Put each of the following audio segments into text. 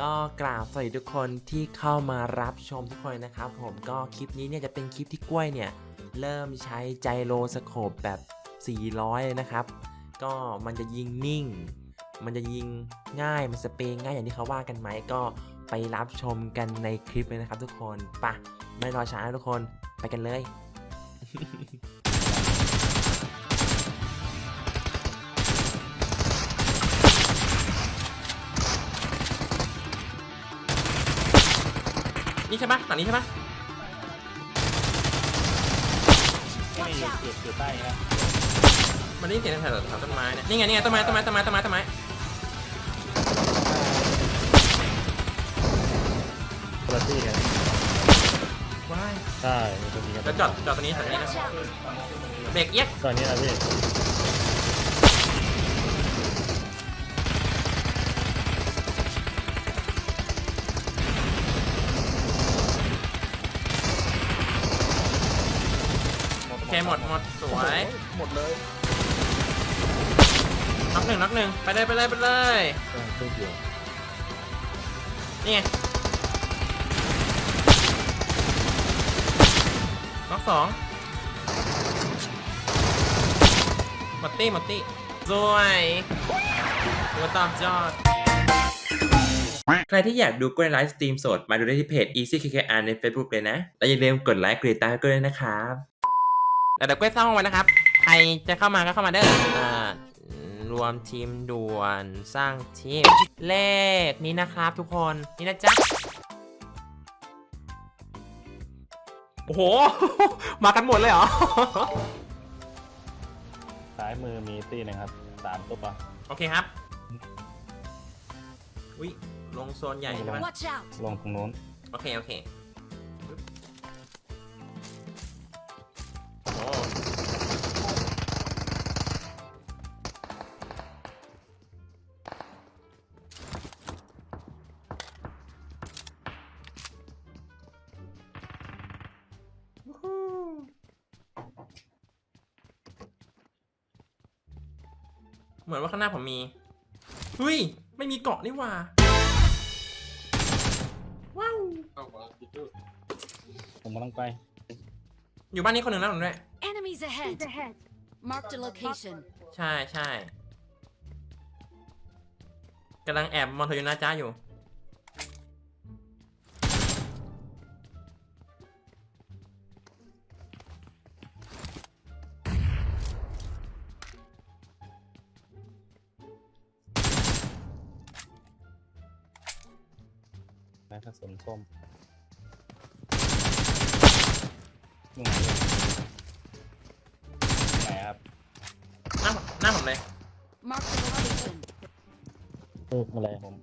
ก็กราบสวัสดีทุกคนที่เข้ามารับชมทุกคนนะครับ ผมก็คลิปนี้เนี่ยจะเป็นคลิปที่กล้วยเนี่ยเริ่มใช้ไจโรสโคปแบบ 400 เลยนะครับ ก็มันจะยิงนิ่ง มันจะยิงง่ายมันสเปรย์ง่ายอย่างที่เขาว่ากันไหมก็ไปรับชมกันในคลิปเลยนะครับทุกคนปะไม่รอช้าทุกคนไปกันเลย นี่ใช่ปะหลังนี้ใช่ปะไม่อยู่อยู่อยู่ใต้นี้นะมันได้ยินเสียงแถวแถวต้นไม้เนี่ยนี่ไงนี่ไงต้นไม้ต้นไม้ต้นไม้ต้นไม้ต้นไม้คนละที่กันว้ายใช่มีคนนี้กันแล้วจอดจอดตรงนี้แถวนี้นะเบรกเอียกตอนนี้นะพี่ หมดหมดสวยหมดเลยน็อกหนึ่งน็อกหนึ่งไปเลยไปเลยไปเลยเพิ่งเดียวนี่ไงน็อกสองหมดตี้หมดตี้สวยตัวตอบยอด ใครที่อยากดูกล้วยไลฟ์สตรีมสด มาดูได้ที่เพจ Easy KKR ใน Facebook เลยนะ และอย่าลืมกดไลค์กดติดตามให้กล้วยด้วยนะครับ แล้วเดี๋ยวกล้วยสร้างห้องไว้นะครับ ใครจะเข้ามาก็เข้ามาเด้ออ่ารวมทีมด่วนสร้างทีมเลขนี้นะครับทุกคนนี่นะจ๊ะโอ้โห มากันหมดเลยเหรอ ซ้ายมือมีตีนะครับสามตัวโอเคครับอุ้ยลงโซนใหญ่ใช่ไหม Watch out! ลงตรงนู้น โอเค โอเค เหมือนว่าข้างหน้าผมมีเฮ้ยไม่มีเกาะนี่หว่าว้าวผมกำลังไปอยู่บ้านนี้คนหนึ่งแล้วหนูด้วย Enemies ahead! Marked a location. ใช่ใช่กำลังแอบมองเธออยู่นะจ้าอยู่ กระสุนส้มอยู่ไหนไหนครับหน้าผมหน้าผมเลย Marked a location. รูปอะไรผม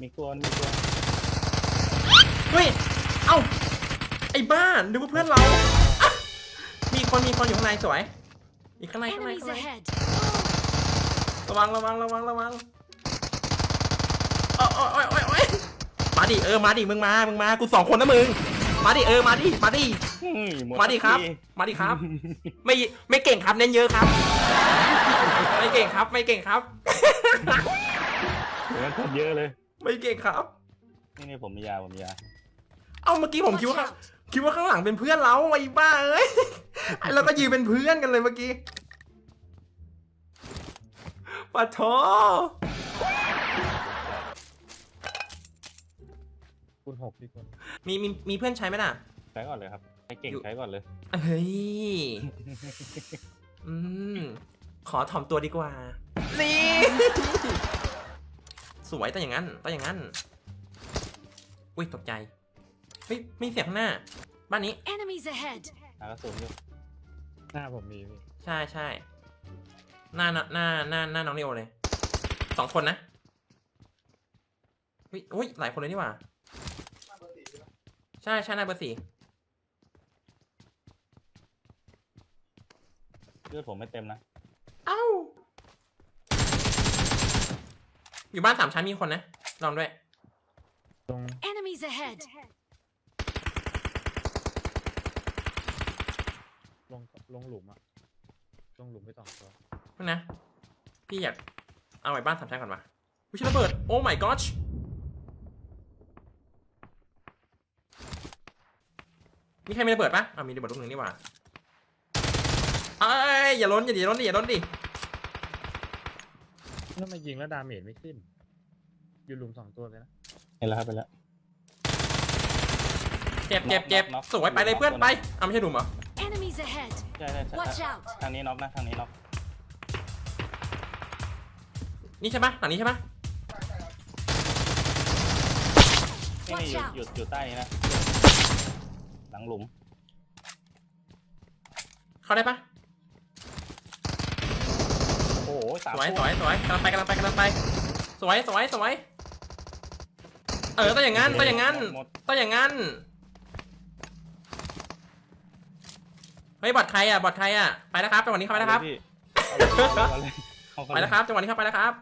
มีตัวมีตัวเฮ้ย เอ้า ไอ้บ้านนึกว่าเพื่อนเราอะมีคนมีคนอยู่ข้างในสวย อีกข้างในข้างใน Enemies ข้างใน ahead! ระวังระวังระวังระวังโอ้ยโอ้ยโอ้ยโอ้ยมาดิเออมาดิมึงมามึงมากูสองคนนะมึง มาดิเออมาดิมาดิอืหดมาดิครับทีมาดิครับ ไม่ไม่เก่งครับเน้นเยอะครับ ไม่เก่งครับไม่เก่งครับโอ้ยคนเยอะเลย ไม่เก่งครับ นี่นี่ผมมียาผมมียา เอ้าเมื่อกี้ผม Watch คิดว่า out! คิดว่าข้างหลังเป็นเพื่อนเราไอ้บ้าเอ้ยเราก็ยืนเป็นเพื่อนกันเลยเมื่อกี้ปะโถคุณหกพี่คนมีมีมีเพื่อนใช้ไหมล่ะ ใช้ก่อนเลยครับใช้เก่งอยู่ ใช้ก่อนเลย เฮ้ย อืม ขอถ่อมตัวดีกว่า นี่ สวยแต่อย่างนั้นแต่อย่างนั้น อุ้ยตกใจ เฮ้ยมีเสียงข้างหน้า บ้านนี้ Enemies ahead! หากระสุนอยู่หน้าผมมีพี่ใช่ใช่หน้าหน้าหน้าหน้าหน้าน้องนิโอเลยสองคนนะอุ้ยอุ้ยหลายคนเลยนี่หว่า ใช่ใช่หน้าเบอร์สี่เลือดผมไม่เต็มนะเอ้า อยู่บ้านสามชั้นมีคนนะลองด้วย ตรง Enemies ahead! ลงหลุมอะลงหลุมไปสองตัวนั่นนะ พี่อยากเอาไว้บ้านสามชั้นก่อนวะวิชิระเบิด โอ้ my gosh มีใครมีระเบิดปะอ่ามีระเบิดลูกหนึ่งนี่หว่าเอ้ยอย่าล้นอย่าอย่าล้นดิอย่าล้นดิถ้ามายิงแล้วดาเมจไม่ขึ้น อยู่หลุมสองตัวเลยนะเห็นแล้วครับไปแล้ว เจ็บเจ็บเจ็บน็อกสวยไปเลยเพื่อนไปเอาไม่ใช่ดุมเหรอ Enemies ahead. ใช่ใช่ใช่ Watch out. ทางนี้น็อกนะทางนี้น็อกนี่ใช่ปะหลังนี้ใช่ปะนี่นี่ Watch อยู่ out อยู่อยู่ใต้นี้นะ หลังหลุมเข้าได้ปะโอ้โหสามสวยพสวยสวยกำลังไปกำลังไปกำลังไป สวยสวยสวยเออต้องอย่างงั้นต้องอย่างงั้นหมดต้องอย่างงั้น เฮ้ยบอดใครอะบอดใครอะไปแล้วครับจังหวะนี้เข้าไปแล้วครับพี่เอาเลยเอาเลยไปแล้วครับจังหวะนี้เข้าไปแล้วครับ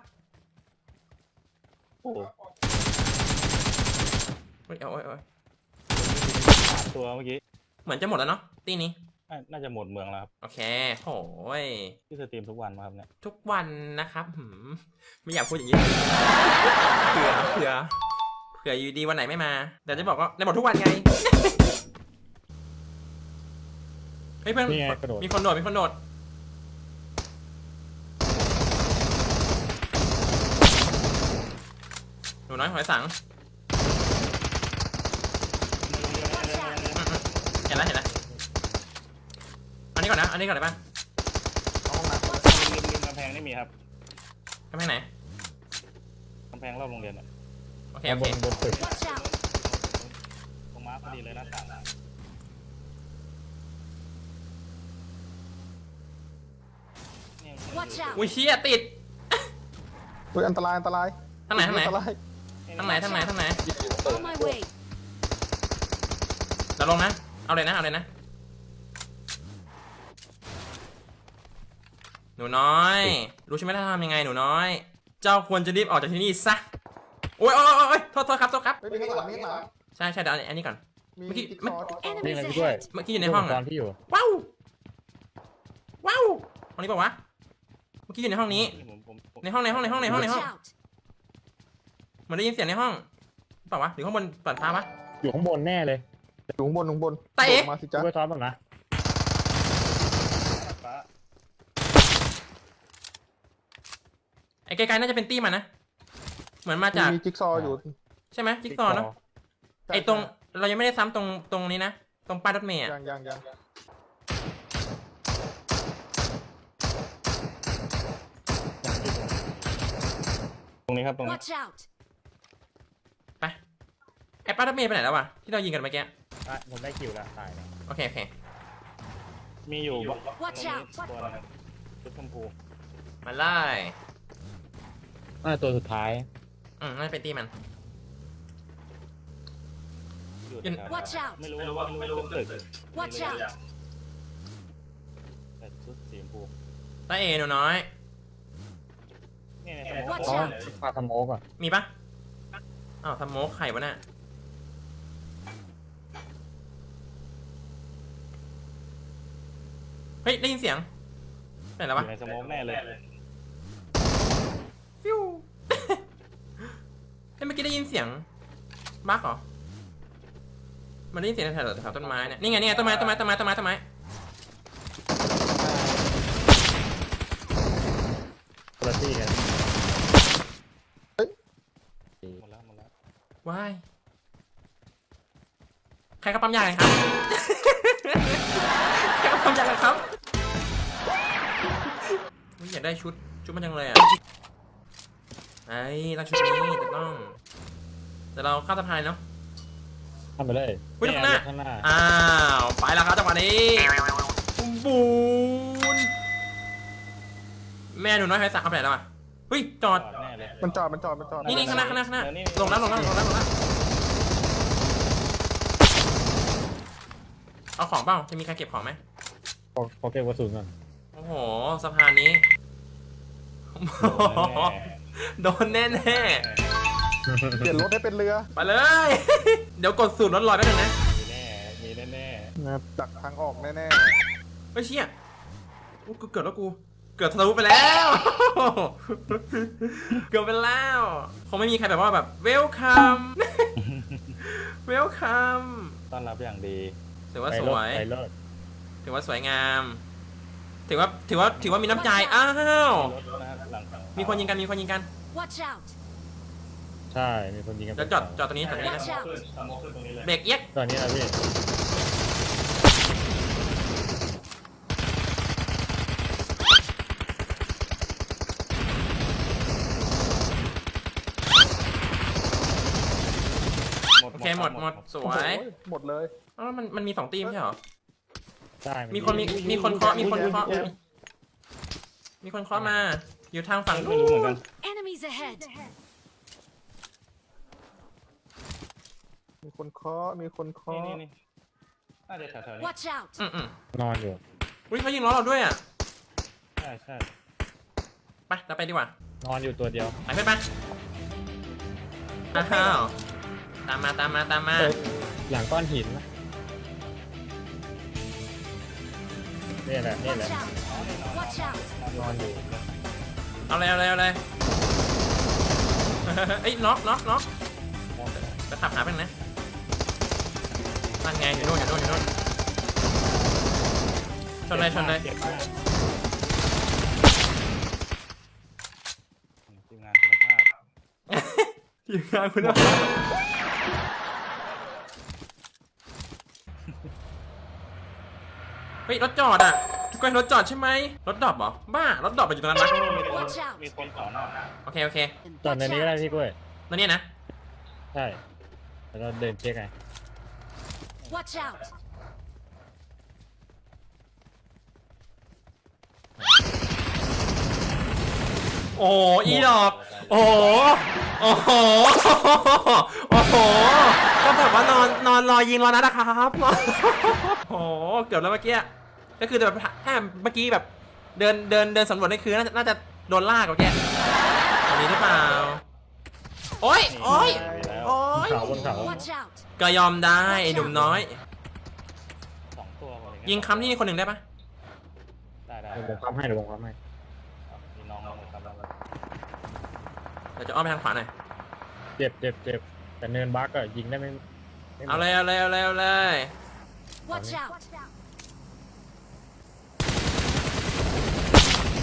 โอ้โหเฮ้ยเอาเอาเอาสามตัวเมื่อกี้เหมือนจะหมดแล้วเนาะตีนี้น่าน่าจะหมดเมืองแล้วครับโอเคโอ้ยที่สตรีมทุกวันมาครับเนี่ยทุกวันนะครับหืมไม่อยากพูดอย่างนี้เผื่อเผื่อเผื่ออยู่ดีวันไหนไม่มาแต่จะบอกว่าในบอกทุกวันไง เฮ้ยเพื่อนนี่ไงกระโดด มีคนโดดมีคนโดดหนูน้อยหอยสังเห็นแล้วเห็นแล้วอันนี้ก่อนนะ อันนี้ก่อนเลยป่ะริมริมกำแพงนี่มีครับกำแพงไหน กำแพงรอบโรงเรียนเนี่ยโอเค โอเคบนตึก Watch out. ตรงม้าพอดีเลยนะต่างเนี่ Watch out. อุ้ยเชี่ยติด อุ้ยอันตรายอันตรายทางไหนทางไหน อันตรายทางไหนทางไหนทางไหน On my way. เราลงนะ เอาเลยนะ เอาเลยนะ หนูน้อย รู้ใช่ไหมถ้าทำยังไงหนูน้อย เจ้าควรจะรีบออกจากที่นี่ซะ โอ้ยโอ้ยโอ้ยโอ้ยโทษโทษครับโทษครับ เฮ้ยมีข้างหลังมีข้างหลังใช่ใช่เดี๋ยวเอาอันนี้ก่อน มีเมื่อกี้ จิ๊กเมื่อซอว์จิ๊กซอว์ Enemies Đây là cái quầy. ahead. เมื่อกี้อยู่ในห้องตออะนที่อยู่ว้าว ว้าวห้องนี้บอกว่าวะเมื่อกี้อยู่ในห้องนี้ ผมผมผมในห้องในห้องในห้องในห้องใน Watch ห้อง out. เหมือนได้ยินเสียงในห้องเปล่าวะหรือข้างบนเปิดฟ้าวะ อยู่ข้างบนแน่เลยอยู่ข้างบนข้างบนตาเอ๋โดดมาสิจุ๊จ๊ะบไปซ้อมบ้างนะไอ้ไกลๆน่าจะเป็นตี้มันนะ เหมือนมาจากมีจิ๊กซอว์อยู่ใช่ไหมจิ๊กซอว์เนาะไอ้ตรงเรายังไม่ได้ซ้ำตรงตรงนี้นะ ตรงป้ายรถเมย์อะยังยังยังต รงนี้ครับตรงนี้ Watch out. ไปไอ้ป้ายรถเมย์ไปไหนแล้ววะที่เรายิงกันเมื่อกี้อะผมได้คิวแล้วตายแล้วโอเคโอเคมีอยู่บ Watch ตรงนี้ out ตัวหนึงชุดชมพูมาไล่อ่าตัวสุดท้าย อืมน่าจะเป็นตี้มัน อยู่ยังแถว Watch out ไม่รู้ไม่รู้ว่าไม่รู้ตึก Watch out. แต่ชุดสีชมพูตาเอหนูน้อย นี่ใน Watch สมอง out ปลาสโมกอะมีปะอ้าวทำโมกไข่วะน่ะเฮ้ย ได้ยินเสียงเป็นอะไรอวะยู่ในสโมกแน่เลยฟิว เฮ้ยเมื่อกี้ได้ยินเสียงบักเหรอ มันได้ยินเสียงแถวๆแถวต้นไม้เนี่ยนี่ไงนี่ไงต้นไม้ต้นไม้ต้นไม้ต้นไม้ต้นไม้ อุ๊ยอยากได้ชุด ชุดมันจังเลยอะไอ้ต้องชุดนี้จะต้อง แต่เราข้ามสะพานเนาะทำไปเลยอุ๊ยข้างหน้าข้างหน้า อ้าว ไปแล้วครับจังหวะนี้บูนแม่หนูน้อยไฟสักเข้าไปไหนแล้วอะเฮ้ยจอดแน่เลยมันจอด มันจอด มันจอดนี่นี่ข้างหน้าข้างหน้าข้างหน้าเดี๋ยวนี่ลงแล้วลงแล้วลงแล้วลงแล้วเอาของเปล่าจะมีใครเก็บของไหมขอขอเก็บกระสุนก่อน โอ้โหสะพานนี้โดนแน่แน่เปลี่ยนรถให้เป็นเรือๆไปเลย เดี๋ยวกดสูตรรถลอยแป๊บนึงนะมีแน่ มีแน่นะดักทางออกแน่เฮ้ยเชี่ยอุ๊ยกูเกิดแล้วกู เกิดทะลุไปแล้ว เกือบไปแล้วคงไม่มีใครแบบว่าแบบเวลคัมเวลคัมต้อนรับอย่างดีถือว่าไปสเลิศวย ไปเลิศถือว่าสวยงาม ถือว่าถือว่าถือว่ามีน้ำใจอ้าวรถนะหลังฝั่งมีคนยิงกันมีคนยิงกัน Watch out! ใช่มีคนยิงกันเดี๋ยวจอดจอดตรงนี้จอดตรงนี้นะ Watch out! ทำโมขึ้นตรงนี้เลยเบรกเอียกตอนนี้นะพี่โอเคหมดหมดสโอ้วโหยหมดเลยอ๋อมันมันมีสองทีมใช่เหรอ ใช่มีคนมีมีคนเคาะมีคนเคาะอุ๊ยมีคนเคาะมา อยู่ทางฝั่งไม่นู้รู้เหมือนนกัน Enemies ahead! มีคนเคาะมีคนเคาะนี่นี่นี่น่าจะแถวๆนี้ Watch out! อืมอืมนอนอยู่ อุ้ยเขายิงล้อเราด้วยอะใช่ใช่ไปเราไปดีกว่านอนอยู่ตัวเดียว ไปเพื่อนไปอ้าวตามมาตามมาตามมาเอ้ยหลังก้อนหินนะ นี่แหละนี่แหละ Watch out! Watch out! นอนอยู่เอาเลยเอาเลยเอาเลย เอ้ยน็อกน็อกน็อกจะขับหาเป็นนะนั่นไงอยู่โน่นอยู่โน่นอยู่โน่นชนเลยชนเลยเจ็บมากทีมงานคุณภาพ ทีมงานคุณภาพ ฮ้ยรถจอดอะก้อยรถจอดใช่ไหมรถดรอปเหรอบ้ารถดรอปไปอยู่ตรงนั้นนะ Watch out! มีคนต่อหน้าโอเคโอเคจอดใน Watch นี้ก็ได้ out! พี่กล้วยแล้วเนี่ยนะใช่แล้วก็เดินเช็คไง Watch out! โอ้อีดอกโอ้โหโอ้โหโอ้โหก็แบบว่านอนนอนรอยิงรอนัดนะครับโอ้โหเกือบแล้วเมื่อกี้ ก็คือแบบถ้าเมื่อกี้แบบเดินเดินเดินสำรวจนี่คือน่าจะน่าจะโดนลากกว่าแกอันนี้หรือเปล่า โอ้ยโอ้ยโอ๊ยเขาบนเขา Watch out! ก็ยอมได้ไอ้หนุ่มน้อย สองตัวอะไรเยิงคำที่คนหนึ่งได้ปะได้ได้เดี๋ยวผมความให้เดี๋ยวผมความให้มีน้องเราหมดครับแล้วเดี๋ยวจะอ้อมไปทางขวาหน่อย เจ็บเจ็บเจ็บแต่เนินบักอะยิงได้ไม่ไม่หมดเอาเลยเอาเลยเอาเลยเอาเลย Watch out!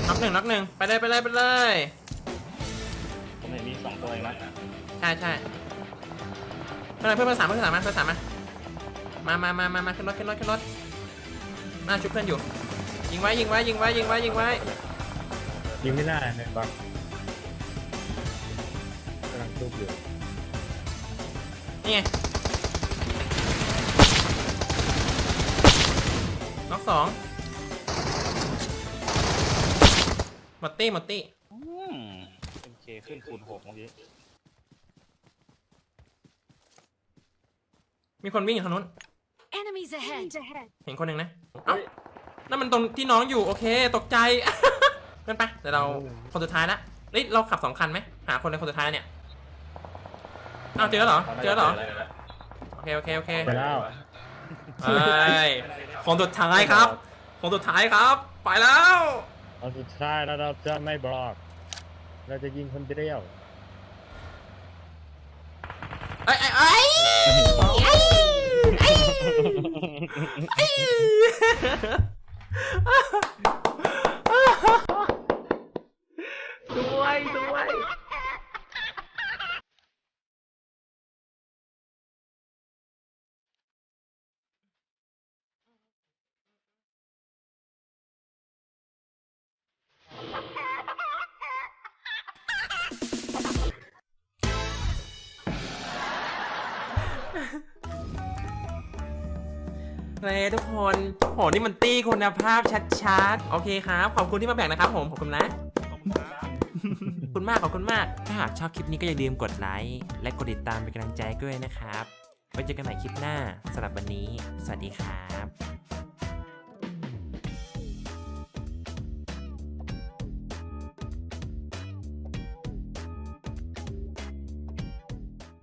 นับหนึ่งนับหนึ่งไปเลยไปเลยไปเลยผมเห็นมีสองตัวเองนะใช่ใช่เพื่อนเพื่อนเพื่อนสามเพื่อนสามมาเพื่อนสามมามามามามามาขึ้นรถขึ้นรถขึ้นรถหน้าชุบเพื่อนอยู่ ยิงไว้ยิงไว้ยิงไว้ยิงไว้ยิงไว้ยิงไม่ได้เนินบักกำลังทุบอยู่นี่ไงน็อกสอง หมดตี้หมดตี้อืมเอ็มเคขึ้นคูณหกเมื่อกี้มีคนวิ่งอยู่ทางนู้น Enemies ahead! เห็นคนหนึ่งนะเอ้านั่นมันตรงที่น้องอยู่โอเค ตกใจเพื่อนไปเดี๋ยวเราคนสุดท้ายละเฮ้ยเราขับสองคันไหมหาคนในคนสุดท้ายเนี่ยอ้าวเจอแล้วเหรอเจอแล้วเหรอโอเคโอเคโอเคไปแล้วเอ้ยคนสุดท้ายครับคนสุดท้ายครับ ไปแล้ว เอาสุดท้ายแล้วเราจะไม่บล็อก เราจะยิงคนเดียวเอ้ยเอ้ยเอ้ยเอ้ยเอ้ เฮ้ยทุกคนโหนี่มันตี้คุณภาพชัดๆ โอเคครับ ขอบคุณที่มาแบ่งนะครับผม ขอบคุณนะ ขอบคุณมาก ขอบคุณมาก ถ้าหากชอบคลิปนี้ก็อย่าลืมกดไลค์ และกดติดตามเป็นกำลังใจด้วยนะครับ ไว้เจอกันใหม่คลิปหน้าสำหรับวันนี้ สวัสดีครับ